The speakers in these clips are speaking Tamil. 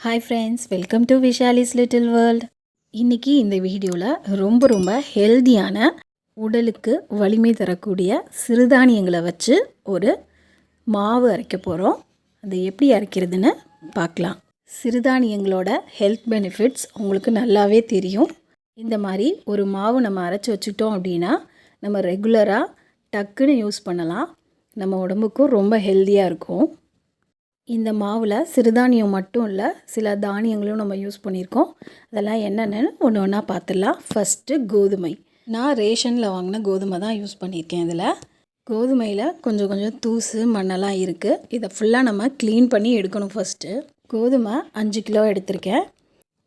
Hi friends welcome to Vishali's little world இன்றைக்கி இந்த வீடியோவில் ரொம்ப ரொம்ப ஹெல்தியான உடலுக்கு வலிமை தரக்கூடிய சிறுதானியங்களை வச்சு ஒரு மாவு அரைக்க போகிறோம் அது எப்படி அரைக்கிறதுன்னு பார்க்கலாம். சிறுதானியங்களோட ஹெல்த் பெனிஃபிட்ஸ் உங்களுக்கு நல்லாவே தெரியும். இந்த மாதிரி ஒரு மாவு நம்ம அரைச்சி வச்சுட்டோம் அப்படின்னா நம்ம ரெகுலராக டக்குன்னு யூஸ் பண்ணலாம். நம்ம உடம்புக்கும் ரொம்ப ஹெல்த்தியாக இருக்கும். இந்த மாவில் சிறுதானியம் மட்டும் இல்லை சில தானியங்களும் நம்ம யூஸ் பண்ணியிருக்கோம். அதெல்லாம் என்னென்னு ஒன்று ஒன்றா பார்த்துடலாம் ஃபஸ்ட்டு கோதுமை. நான் ரேஷனில் வாங்கின கோதுமை தான் யூஸ் பண்ணியிருக்கேன் இதில். கோதுமையில் கொஞ்சம் கொஞ்சம் தூசு மண்ணெல்லாம் இருக்குது இதை ஃபுல்லாக நம்ம க்ளீன் பண்ணி எடுக்கணும் ஃபஸ்ட்டு கோதுமை அஞ்சு கிலோ எடுத்திருக்கேன்.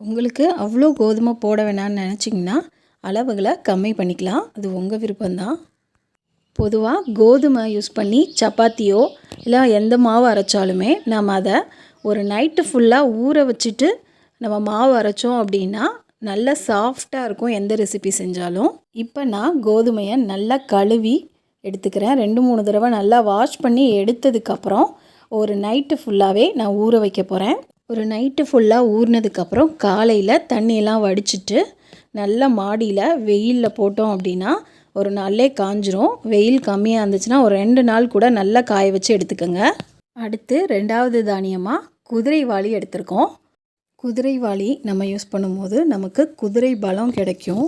உங்களுக்கு அவ்வளோ கோதுமை போட வேணாம்னு நினச்சிங்கன்னா அளவுகளை கம்மி பண்ணிக்கலாம். அது உங்கள் விருப்பம்தான். பொதுவாக கோதுமை யூஸ் பண்ணி சப்பாத்தியோ இல்லை எந்த மாவு அரைச்சாலுமே நம்ம அதை ஒரு நைட்டு ஃபுல்லாக ஊற வச்சுட்டு நம்ம மாவு அரைச்சோம் அப்படின்னா நல்லா சாஃப்டாக இருக்கும் எந்த ரெசிபி செஞ்சாலும். இப்போ நான் கோதுமையை நல்லா கழுவி எடுத்துக்கிறேன். ரெண்டு மூணு தடவை நல்லா வாஷ் பண்ணி எடுத்ததுக்கப்புறம் ஒரு நைட்டு ஃபுல்லாகவே நான் ஊற வைக்க போகிறேன் ஒரு நைட்டு ஃபுல்லாக ஊறினதுக்கப்புறம் காலையில் தண்ணியெல்லாம் வடிச்சிட்டு நல்ல மாடியில் வெயிலில் போட்டோம் அப்படின்னா ஒரு நாள்லே காஞ்சிரும். வெயில் கம்மியாக இருந்துச்சுன்னா ஒரு ரெண்டு நாள் கூட நல்லா காய வச்சு எடுத்துக்கோங்க. அடுத்து ரெண்டாவது தானியமாக குதிரைவாளி எடுத்திருக்கோம். குதிரைவாளி நம்ம யூஸ் பண்ணும்போது நமக்கு குதிரை பலம் கிடைக்கும்.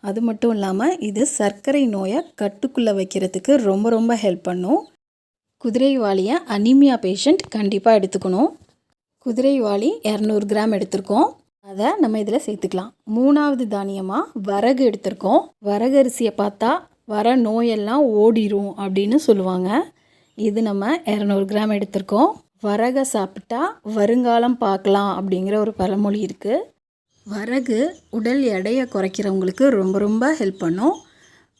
அது மட்டும் இல்லாமல் இது சர்க்கரை நோயை கட்டுக்குள்ளே வைக்கிறதுக்கு ரொம்ப ரொம்ப ஹெல்ப் பண்ணும். குதிரைவாளியை அனிமியா பேஷண்ட் கண்டிப்பாக எடுத்துக்கணும். குதிரைவாளி இரநூறு கிராம் எடுத்திருக்கோம். அதை நம்ம இதில் சேர்த்துக்கலாம். மூணாவது தானியமாக வரகு எடுத்திருக்கோம். வரகு அரிசியை பார்த்தா வர நோயெல்லாம் ஓடிரும் அப்படின்னு சொல்லுவாங்க. இது நம்ம இரநூறு கிராம் எடுத்திருக்கோம். வரகை சாப்பிட்டா வருங்காலம் பார்க்கலாம் அப்படிங்கிற ஒரு பழமொழி இருக்குது வரகு உடல் எடையை குறைக்கிறவங்களுக்கு ரொம்ப ரொம்ப ஹெல்ப் பண்ணும்.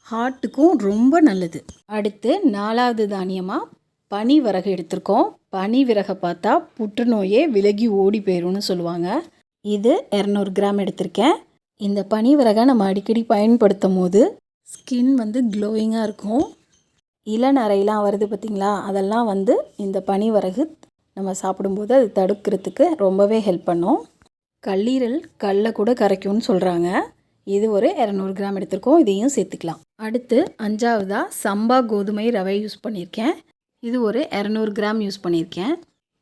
ஹார்ட்டுக்கும் ரொம்ப நல்லது. அடுத்து நாலாவது தானியமாக பனி விறகு எடுத்திருக்கோம். பனி விறகை பார்த்தா புற்றுநோயே விலகி ஓடி போயிரும்னு சொல்லுவாங்க. இது இரநூறு கிராம் எடுத்திருக்கேன். இந்த பனிவிறகை நம்ம அடிக்கடி பயன்படுத்தும் போது ஸ்கின் வந்து க்ளோயிங்காக இருக்கும். இளநரையெல்லாம் வருது பார்த்திங்களா? அதெல்லாம் வந்து இந்த பனிவிறகு நம்ம சாப்பிடும்போது அது தடுக்கிறதுக்கு ரொம்பவே ஹெல்ப் பண்ணும். கல்லீரல் கல்லை கூட கரைக்கும்னு சொல்கிறாங்க இது ஒரு இரநூறு கிராம் எடுத்திருக்கோம். இதையும் சேர்த்துக்கலாம். அடுத்து அஞ்சாவதாக சம்பா கோதுமை ரவை யூஸ் பண்ணியிருக்கேன். இது ஒரு இரநூறு கிராம் யூஸ் பண்ணியிருக்கேன்.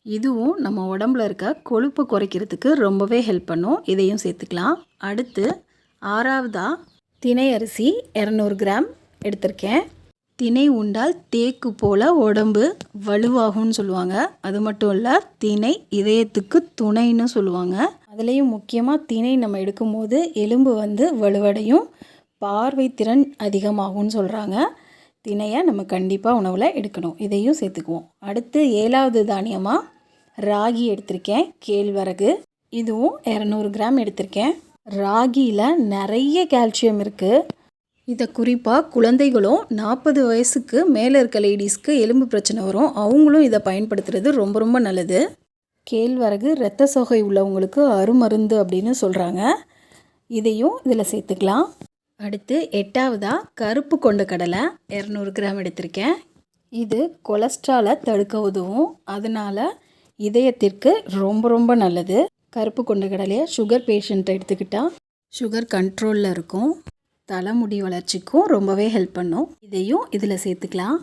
இதுவும் நம்ம உடம்புல இருக்க கொழுப்பை குறைக்கிறதுக்கு ரொம்பவே ஹெல்ப் பண்ணும். இதையும் சேர்த்துக்கலாம். அடுத்து ஆறாவதாக தினை அரிசி இரநூறு கிராம் எடுத்திருக்கேன். தினை உண்டால் தேக்கு போல் உடம்பு வலுவாகும்னு சொல்லுவாங்க. அது மட்டும் இல்லை தினை இதயத்துக்கு துணைன்னு சொல்லுவாங்க. அதுலேயும் முக்கியமாக தினை நம்ம எடுக்கும்போது எலும்பு வந்து வலுவடையும் பார்வை திறன் அதிகமாகும்னு சொல்கிறாங்க திணையை நம்ம கண்டிப்பாக உணவில் எடுக்கணும். இதையும் சேர்த்துக்குவோம். அடுத்து ஏழாவது தானியமாக ராகி எடுத்திருக்கேன். கேழ்வரகு. இதுவும் இரநூறு கிராம் எடுத்திருக்கேன். ராகியில் நிறைய கால்சியம் இருக்குது இதை குறிப்பாக குழந்தைகளும் நாற்பது வயசுக்கு மேலே இருக்க லேடிஸ்க்கு எலும்பு பிரச்சனை வரும். அவங்களும் இதை பயன்படுத்துறது ரொம்ப ரொம்ப நல்லது. கேழ்வரகு இரத்த சோகை உள்ளவங்களுக்கு அருமருந்து அப்படின்னு சொல்கிறாங்க இதையும் இதில் சேர்த்துக்கலாம். அடுத்து எட்டாவதாக கருப்பு கொண்ட கடலை இரநூறு கிராம் எடுத்திருக்கேன். இது கொலஸ்ட்ராலை தடுக்க உதவும். அதனால் இதயத்திற்கு ரொம்ப ரொம்ப நல்லது. கருப்பு கொண்ட கடலையை சுகர் பேஷண்ட்டை எடுத்துக்கிட்டால் சுகர் கண்ட்ரோலில் இருக்கும். தலைமுடி வளர்ச்சிக்கும் ரொம்பவே ஹெல்ப் பண்ணும். இதையும் இதில் சேர்த்துக்கலாம்.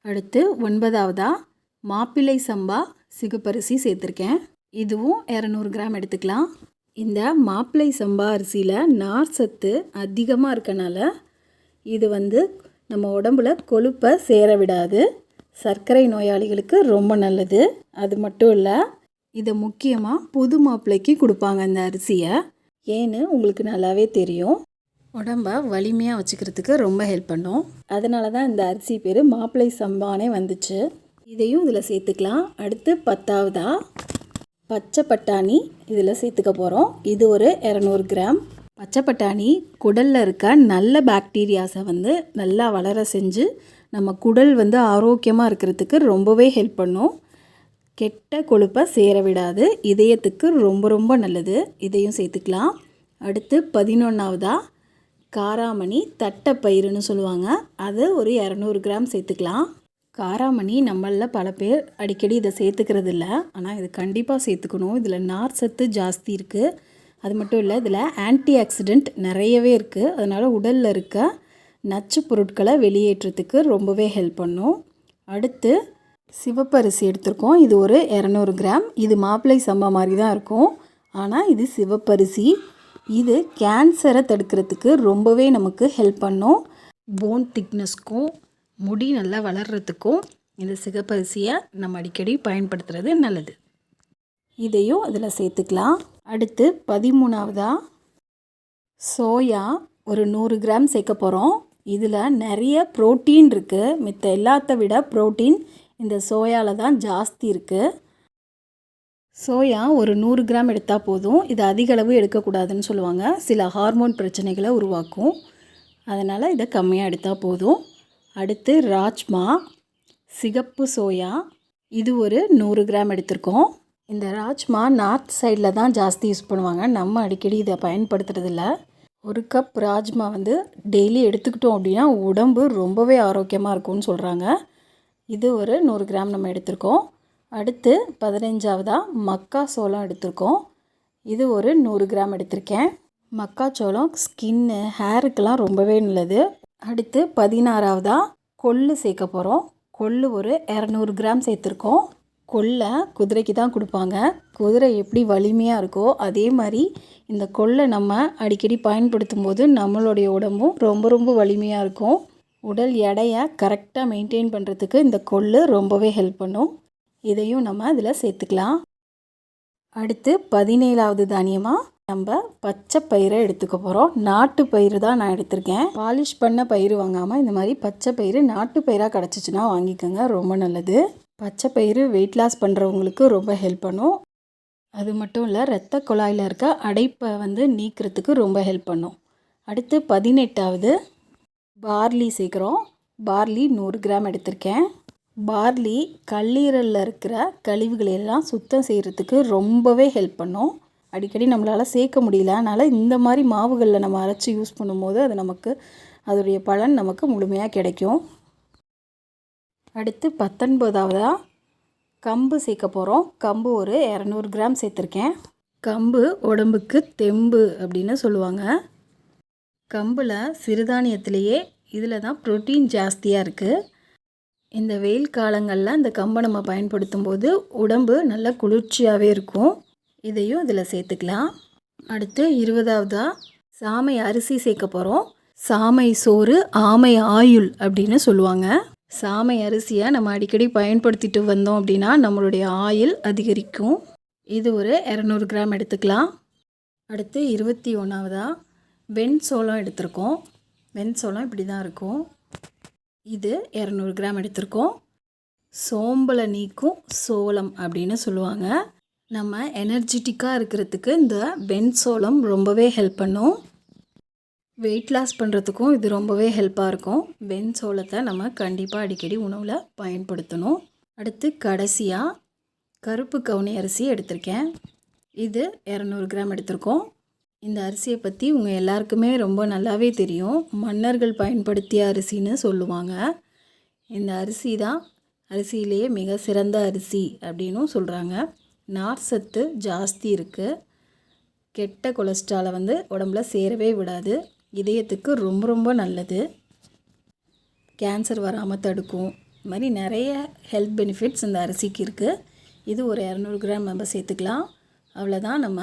அடுத்து ஒன்பதாவதாக மாப்பிள்ளை சம்பா சிகப்பரிசி சேர்த்துருக்கேன். இதுவும் இரநூறு கிராம் எடுத்துக்கலாம். இந்த மாப்பிள்ளை சம்பா அரிசியில் நார் சத்து அதிகமாக இருக்கனால இது வந்து நம்ம உடம்புல கொழுப்பை சேர விடாது. சர்க்கரை நோயாளிகளுக்கு ரொம்ப நல்லது. அது மட்டும் இல்லை இதை முக்கியமாக புது மாப்பிள்ளைக்கு கொடுப்பாங்க இந்த அரிசியை. ஏன்னு உங்களுக்கு நல்லாவே தெரியும். உடம்ப வலிமையாக வச்சுக்கிறதுக்கு ரொம்ப ஹெல்ப் பண்ணும். அதனால தான் இந்த அரிசி பேர் மாப்பிள்ளை சம்பானே வந்துச்சு. இதையும் இதில் சேர்த்துக்கலாம். அடுத்து பத்தாவதாக பச்சை பட்டாணி இதில் சேர்த்துக்க போகிறோம். இது ஒரு இரநூறு கிராம். பச்சை பட்டாணி குடலில் இருக்க நல்ல பாக்டீரியாஸை வந்து நல்லா வளர செஞ்சு நம்ம குடல் வந்து ஆரோக்கியமாக இருக்கிறதுக்கு ரொம்பவே ஹெல்ப் பண்ணும். கெட்ட கொழுப்பை சேர விடாது. இதயத்துக்கு ரொம்ப ரொம்ப நல்லது. இதையும் சேர்த்துக்கலாம். அடுத்து பதினொன்றாவதாக காராமணி தட்டைப்பயிறுன்னு சொல்லுவாங்க. அது ஒரு இரநூறு கிராம் சேர்த்துக்கலாம். காராமணி நம்மளில் பல பேர் அடிக்கடி இதை சேர்த்துக்கிறது இல்லை ஆனால் இது கண்டிப்பாக சேர்த்துக்கணும். இதில் நார் சத்து ஜாஸ்தி இருக்குது அது மட்டும் இல்லை இதில் ஆன்டி ஆக்சிடெண்ட் நிறையவே இருக்குது அதனால் உடலில் இருக்க நச்சு பொருட்களை வெளியேற்றத்துக்கு ரொம்பவே ஹெல்ப் பண்ணும். அடுத்து சிவப்பரிசி எடுத்திருக்கோம். இது ஒரு இரநூறு கிராம். இது மாப்பிள்ளை சம்பா மாதிரி தான் இருக்கும். ஆனால் இது சிவப்பரிசி இது கேன்சரை தடுக்கிறதுக்கு ரொம்பவே நமக்கு ஹெல்ப் பண்ணும். போன் திக்னஸ்க்கும் முடி நல்லா வளர்கிறதுக்கும் இந்த சிகப்பரிசியை நம்ம அடிக்கடி பயன்படுத்துறது நல்லது. இதையும் அதில் சேர்த்துக்கலாம். அடுத்து பதிமூணாவதாக சோயா ஒரு நூறு கிராம் சேர்க்க போகிறோம் இதில் நிறைய ப்ரோட்டீன் இருக்குது மித்த எல்லாத்த விட ப்ரோட்டீன் இந்த சோயாவில் தான் ஜாஸ்தி இருக்குது சோயா ஒரு நூறு கிராம் எடுத்தால் போதும். இது அதிக அளவு எடுக்கக்கூடாதுன்னு சொல்லுவாங்க. சில ஹார்மோன் பிரச்சனைகளை உருவாக்கும். அதனால் இதை கம்மியாக எடுத்தால் போதும். அடுத்து ராஜ்மா சிகப்பு சோயா இது ஒரு நூறு கிராம் எடுத்திருக்கோம். இந்த ராஜ்மா நார்த் சைடில் தான் ஜாஸ்தி யூஸ் பண்ணுவாங்க. நம்ம அடிக்கடி இதை பயன்படுத்துறதில்ல. ஒரு கப் ராஜ்மா வந்து டெய்லி எடுத்துக்கிட்டோம் அப்படின்னா உடம்பு ரொம்பவே ஆரோக்கியமாக இருக்கும்னு சொல்கிறாங்க இது ஒரு நூறு கிராம் நம்ம எடுத்திருக்கோம். அடுத்து பதினஞ்சாவதாக மக்கா சோளம் எடுத்திருக்கோம். இது ஒரு நூறு கிராம் எடுத்திருக்கேன். மக்காச்சோளம் ஸ்கின்னு ஹேருக்கெல்லாம் ரொம்பவே நல்லது. அடுத்து பதினாறாவதாக கொள்ளு சேர்க்க போகிறோம் கொள்ளு ஒரு இரநூறு கிராம் சேர்த்துருக்கோம். கொள்ளை குதிரைக்கு தான் கொடுப்பாங்க. குதிரை எப்படி வலிமையாக இருக்கோ அதே மாதிரி இந்த கொள்ளை நம்ம அடிக்கடி பயன்படுத்தும் போது நம்மளுடைய உடம்பும் ரொம்ப ரொம்ப வலிமையாக இருக்கும். உடல் எடையை கரெக்டாக மெயின்டைன் பண்ணுறதுக்கு இந்த கொள்ளு ரொம்பவே ஹெல்ப் பண்ணும். இதையும் நம்ம அதில் சேர்த்துக்கலாம். அடுத்து பதினேழாவது தானியமாக நம்ம பச்சை பயிரை எடுத்துக்க போகிறோம் நாட்டு பயிர் தான் நான் எடுத்திருக்கேன். பாலிஷ் பண்ண பயிர் வாங்காமல் இந்த மாதிரி பச்சை பயிறு நாட்டு பயிராக கிடச்சிச்சின்னா வாங்கிக்கோங்க. ரொம்ப நல்லது. பச்சை பயிறு வெயிட் லாஸ் பண்ணுறவங்களுக்கு ரொம்ப ஹெல்ப் பண்ணும். அது மட்டும் இல்லை ரத்த குழாயில் இருக்க அடைப்பை வந்து நீக்கிறதுக்கு ரொம்ப ஹெல்ப் பண்ணும். அடுத்து பதினெட்டாவது பார்லி சேர்க்குறோம். பார்லி நூறு கிராம் எடுத்திருக்கேன். பார்லி கல்லீரலில் இருக்கிற கழிவுகளை எல்லாம் சுத்தம் செய்கிறதுக்கு ரொம்பவே ஹெல்ப் பண்ணும். அடிக்கடி நம்மளால் சேர்க்க முடியல. அதனால் இந்த மாதிரி மாவுகளில் நம்ம அரைச்சி யூஸ் பண்ணும்போது அது நமக்கு அதோடைய பலன் நமக்கு முழுமையாக கிடைக்கும். அடுத்து பத்தொன்பதாவதாக கம்பு சேர்க்க போகிறோம் கம்பு ஒரு இரநூறு கிராம் சேர்த்துருக்கேன். கம்பு உடம்புக்கு தெம்பு அப்படின்னு சொல்லுவாங்க. கம்பில் சிறுதானியத்திலேயே இதில் தான் ப்ரோட்டீன் ஜாஸ்தியாக இருக்குது இந்த வெயில் காலங்களில் இந்த கம்பை நம்ம பயன்படுத்தும் போது உடம்பு நல்ல குளிர்ச்சியாகவே இருக்கும். இதையும் இதில் சேர்த்துக்கலாம். அடுத்து இருபதாவதாக சாமை அரிசி சேர்க்க போகிறோம் சாமை சோறு ஆமை ஆயுள் அப்படின்னு சொல்லுவாங்க. சாமை அரிசியை நம்ம அடிக்கடி பயன்படுத்திட்டு வந்தோம் அப்படின்னா நம்மளுடைய ஆயில் அதிகரிக்கும். இது ஒரு இரநூறு கிராம் எடுத்துக்கலாம். அடுத்து இருபத்தி ஒன்றாவதாக வெண் சோளம் எடுத்திருக்கோம். வெண் சோளம் இப்படி தான் இருக்கும். இது இரநூறு கிராம் எடுத்திருக்கோம். சோம்பலை நீக்கும் சோளம் அப்படின்னு சொல்லுவாங்க. நம்ம எனர்ஜெட்டிக்காக இருக்கிறதுக்கு இந்த வெண்சோளம் ரொம்பவே ஹெல்ப் பண்ணும். வெயிட் லாஸ் பண்ணுறதுக்கும் இது ரொம்பவே ஹெல்ப்பாக இருக்கும். வெண்சோளத்தை நம்ம கண்டிப்பாக அடிக்கடி உணவில் பயன்படுத்தணும். அடுத்து கடைசியாக கருப்பு கவுனி அரிசி எடுத்திருக்கேன். இது இரநூறு கிராம் எடுத்திருக்கோம். இந்த அரிசியை பற்றி உங்கள் எல்லாருக்குமே ரொம்ப நல்லாவே தெரியும். மன்னர்கள் பயன்படுத்திய அரிசின்னு சொல்லுவாங்க. இந்த அரிசி தான் அரிசியிலேயே மிக சிறந்த அரிசி அப்படின்னும் சொல்கிறாங்க நார் சத்து ஜாஸ்தி இருக்குது கெட்ட கொலஸ்ட்ராலை வந்து உடம்புல சேரவே விடாது. இதயத்துக்கு ரொம்ப ரொம்ப நல்லது. கேன்சர் வராமல் தடுக்கும். இது மாதிரி நிறைய ஹெல்த் பெனிஃபிட்ஸ் இந்த அரிசிக்கு இருக்குது இது ஒரு இரநூறு கிராம் நம்ம சேர்த்துக்கலாம். அவ்வளோதான் நம்ம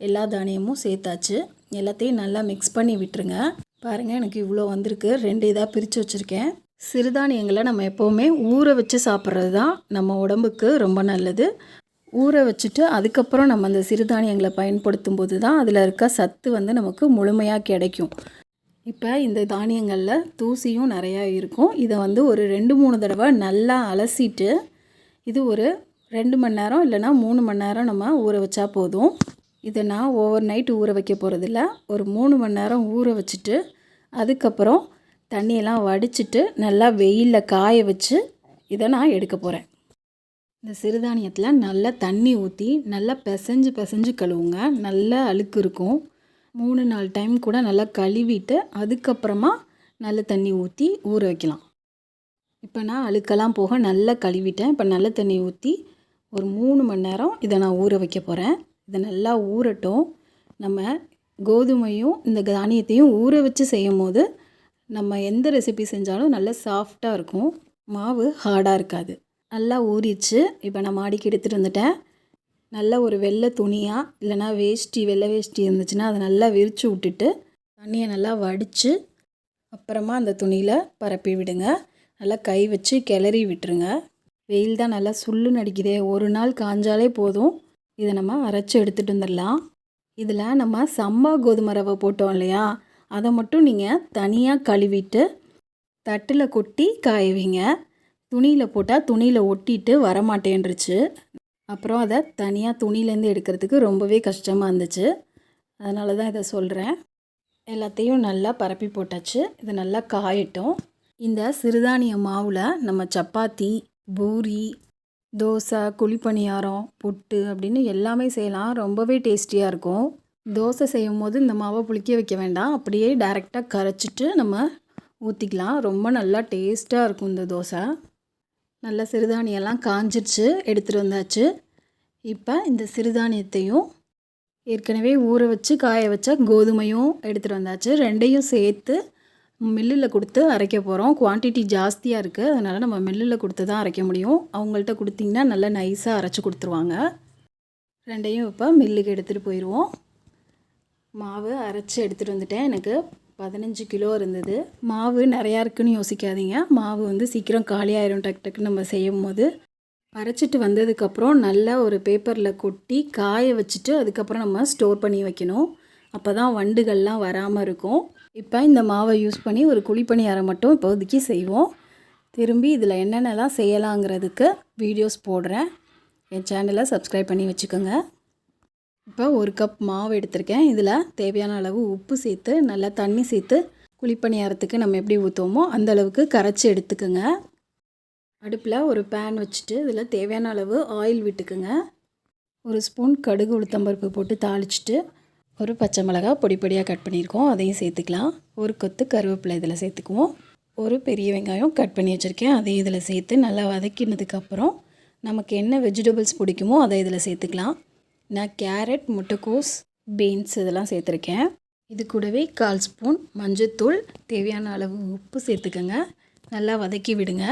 எல்லா தானியமும் சேர்த்தாச்சு. எல்லாத்தையும் நல்லா மிக்ஸ் பண்ணி விட்டுருங்க. பாருங்கள் எனக்கு இவ்வளோ வந்திருக்கு. ரெண்டு இதாக பிரித்து வச்சுருக்கேன். சிறுதானியங்களை நம்ம எப்போவுமே ஊற வச்சு சாப்பிட்றது தான் நம்ம உடம்புக்கு ரொம்ப நல்லது. ஊற வச்சுட்டு அதுக்கப்புறம் நம்ம அந்த சிறுதானியங்களை பயன்படுத்தும் போது தான் அதில் இருக்க சத்து வந்து நமக்கு முழுமையாக கிடைக்கும். இப்போ இந்த தானியங்களில் தூசியும் நிறையா இருக்கும். இதை வந்து ஒரு ரெண்டு மூணு தடவை நல்லா அலசிட்டு இது ஒரு ரெண்டு மணி நேரம் இல்லைனா மூணு மணி நேரம் நம்ம ஊற வச்சா போதும். இதை நான் ஓவர் நைட் ஊற வைக்க போகிறதில்ல ஒரு மூணு மணி நேரம் ஊற வச்சுட்டு அதுக்கப்புறம் தண்ணியெல்லாம் வடிச்சிட்டு நல்லா வெயிலில் காய வச்சு இதை நான் எடுக்க போகிறேன் இந்த சிறுதானியத்தில் நல்லா தண்ணி ஊற்றி நல்லா பிசைஞ்சு பிசைஞ்சு கழுவுங்க. நல்ல அழுக்கு இருக்கும். மூணு நாலு டைம் கூட நல்லா கழுவிட்டு அதுக்கப்புறமா நல்ல தண்ணி ஊற்றி ஊற வைக்கலாம். இப்போ நான் அழுக்கெல்லாம் போக நல்லா கழுவிட்டேன். இப்போ நல்ல தண்ணி ஊற்றி ஒரு மூணு மணி நேரம் இதை நான் ஊற வைக்க போகிறேன் இதை நல்லா ஊறட்டும். நம்ம கோதுமையும் இந்த தானியத்தையும் ஊற வச்சு செய்யும் போது நம்ம எந்த ரெசிபி செஞ்சாலும் நல்லா சாஃப்டாக இருக்கும். மாவு ஹார்டாக இருக்காது. நல்லா ஊறிச்சு இப்போ நான் மாடிக்கு எடுத்துகிட்டு வந்துட்டேன். நல்ல ஒரு வெள்ளை துணியாக இல்லைனா வேஷ்டி வெள்ளை வேஷ்டி இருந்துச்சுன்னா அதை நல்லா விரித்து விட்டுட்டு தண்ணியை நல்லா வடித்து அப்புறமா அந்த துணியில் பரப்பி விடுங்க. நல்லா கை வச்சு கிளறி விட்டுருங்க. வெயில் தான் நல்லா சுள்ளுன்னு அடிக்குதே ஒரு நாள் காஞ்சாலே போதும். இதை நம்ம அரைச்சி எடுத்துகிட்டு வந்துடலாம். இதில் நம்ம சம்பா கோதுமை ரவை போட்டோம் இல்லையா? அதை மட்டும் நீங்கள் தனியாக கழுவிட்டு தட்டில் கொட்டி காயவிங்க துணியில் போட்டால் துணியில் ஒட்டிட்டு வரமாட்டேன்ருச்சு அப்புறம் அதை தனியாக துணியிலேருந்து எடுக்கிறதுக்கு ரொம்பவே கஷ்டமாக இருந்துச்சு. அதனால தான் இதை சொல்கிறேன் எல்லாத்தையும் நல்லா பரப்பி போட்டாச்சு. இது நல்லா காயட்டும். இந்த சிறுதானிய மாவில் நம்ம சப்பாத்தி பூரி தோசை குழிப்பணியாரம் புட்டு அப்படின்னு எல்லாமே செய்யலாம். ரொம்பவே டேஸ்டியாக இருக்கும். தோசை செய்யும் போது இந்த மாவை புளிக்க வைக்க வேண்டாம். அப்படியே டைரெக்டாக கரைச்சிட்டு நம்ம ஊற்றிக்கலாம் ரொம்ப நல்லா டேஸ்ட்டாக இருக்கும் இந்த தோசை. நல்லா சிறுதானியெல்லாம் காஞ்சிருச்சு எடுத்துகிட்டு வந்தாச்சு. இப்போ இந்த சிறுதானியத்தையும் ஏற்கனவே ஊற வச்சு காய வச்ச கோதுமையும் எடுத்துகிட்டு வந்தாச்சு. ரெண்டையும் சேர்த்து மில்லில் கொடுத்து அரைக்க போகிறோம் குவான்டிட்டி ஜாஸ்தியாக இருக்குது அதனால் நம்ம மில்லில் கொடுத்து தான் அரைக்க முடியும். அவங்கள்ட்ட கொடுத்திங்கன்னா நல்லா நைஸாக அரைச்சி கொடுத்துருவாங்க. ரெண்டையும் இப்போ மில்லுக்கு எடுத்துகிட்டு போயிடுவோம் மாவு அரைச்சி எடுத்துகிட்டு வந்துட்டேன் எனக்கு. பதினஞ்சு கிலோ இருந்தது. மாவு நிறையா இருக்குன்னு யோசிக்காதீங்க. மாவு வந்து சீக்கிரம் காலியாயிரும் டக்கு டக்குன்னு நம்ம செய்யும் போது அரைச்சிட்டு வந்ததுக்கப்புறம் நல்லா ஒரு பேப்பரில் கொட்டி காய வச்சுட்டு அதுக்கப்புறம் நம்ம ஸ்டோர் பண்ணி வைக்கணும். அப்போ தான் வண்டுகள்லாம் வராமல் இருக்கும். இப்போ இந்த மாவை யூஸ் பண்ணி ஒரு குழிப்பணியாரம் மட்டும் இப்போதைக்கு செய்வோம். திரும்பி இதில் என்னென்னலாம் செய்யலாங்கிறதுக்கு வீடியோஸ் போடுறேன். என் சேனலை சப்ஸ்கிரைப் பண்ணி வச்சுக்கோங்க. இப்போ ஒரு கப் மாவு எடுத்திருக்கேன். இதில் தேவையான அளவு உப்பு சேர்த்து நல்லா தண்ணி சேர்த்து குழிப்பணியாரத்துக்கு நம்ம எப்படி ஊற்றுவோமோ அந்த அளவுக்கு கரைச்சி எடுத்துக்கோங்க. அடுப்பில் ஒரு பேன் வச்சுட்டு இதில் தேவையான அளவு ஆயில் விட்டுக்குங்க. ஒரு ஸ்பூன் கடுகு உளுத்தம்பருப்பு போட்டு தாளிச்சிட்டு ஒரு பச்சை மிளகாய் பொடி பொடியாக கட் பண்ணியிருக்கோம். அதையும் சேர்த்துக்கலாம். ஒரு கொத்து கருவேப்பிலை இதில் சேர்த்துக்குவோம். ஒரு பெரிய வெங்காயம் கட் பண்ணி வச்சுருக்கேன். அதையும் இதில் சேர்த்து நல்லா வதக்கினதுக்கப்புறம் நமக்கு என்ன வெஜிடபிள்ஸ் பிடிக்குமோ அதை இதில் சேர்த்துக்கலாம். நான் கேரட் முட்டைக்கோஸ் பீன்ஸ் இதெல்லாம் சேர்த்துருக்கேன். இது கூடவே கால் ஸ்பூன் மஞ்சத்தூள் தேவையான அளவு உப்பு சேர்த்துக்கோங்க. நல்லா வதக்கி விடுங்க.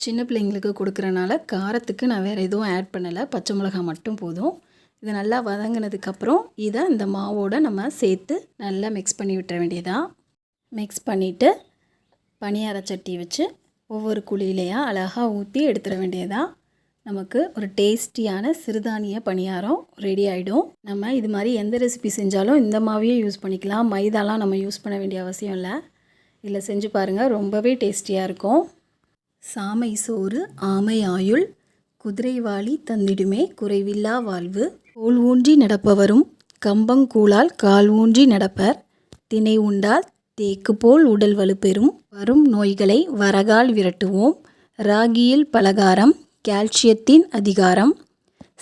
சின்ன பிள்ளைங்களுக்கு கொடுக்குறனால காரத்துக்கு நான் வேறு எதுவும் ஆட் பண்ணலை. பச்சை மிளகாய் மட்டும் போதும். இது நல்லா வதங்கினதுக்கப்புறம் இதை இந்த மாவோடு நம்ம சேர்த்து நல்லா மிக்ஸ் பண்ணி விட்டுற வேண்டியதான் மிக்ஸ் பண்ணிவிட்டு பனியார சட்டி வச்சு ஒவ்வொரு குழியிலையாக அழகாக ஊற்றி எடுத்துட வேண்டியதான் நமக்கு ஒரு டேஸ்டியான சிறுதானிய பணியாரம் ரெடி ஆகிடும் நம்ம இது மாதிரி எந்த ரெசிபி செஞ்சாலும் இந்த மாவையும் யூஸ் பண்ணிக்கலாம். மைதாலாம் நம்ம யூஸ் பண்ண வேண்டிய அவசியம் இல்லை. இதில் செஞ்சு பாருங்கள் ரொம்பவே டேஸ்டியாக இருக்கும். சாமை சோறு ஆமை ஆயுள் குதிரைவாளி தந்திடுமே குறைவில்லா வாழ்வு. கோல் ஊன்றி நடப்பவரும் கம்பங்கூழால் கால் ஊன்றி நடப்பர். தினை உண்டால் தேக்கு போல் உடல் வலுப்பெறும். வரும் நோய்களை வரகால் விரட்டுவோம். ராகியில் பலகாரம் கால்சியத்தின் அதிகாரம்.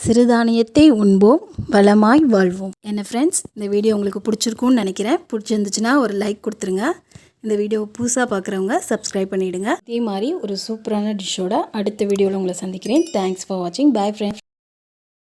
சிறுதானியத்தை உண்போம் வளமாய் வாழ்வோம். என்ன ஃப்ரெண்ட்ஸ் இந்த வீடியோ உங்களுக்கு பிடிச்சிருக்கும்னு நினைக்கிறேன். பிடிச்சிருந்துச்சுன்னா ஒரு லைக் கொடுத்துருங்க. இந்த வீடியோ புதுசாக பார்க்குறவங்க சப்ஸ்கிரைப் பண்ணிவிடுங்க இதே மாதிரி ஒரு சூப்பரான டிஷ்ஷோட அடுத்த வீடியோவில் உங்களை சந்திக்கிறேன். தேங்க்ஸ் ஃபார் வாட்சிங் பை ஃப்ரெண்ட்ஸ்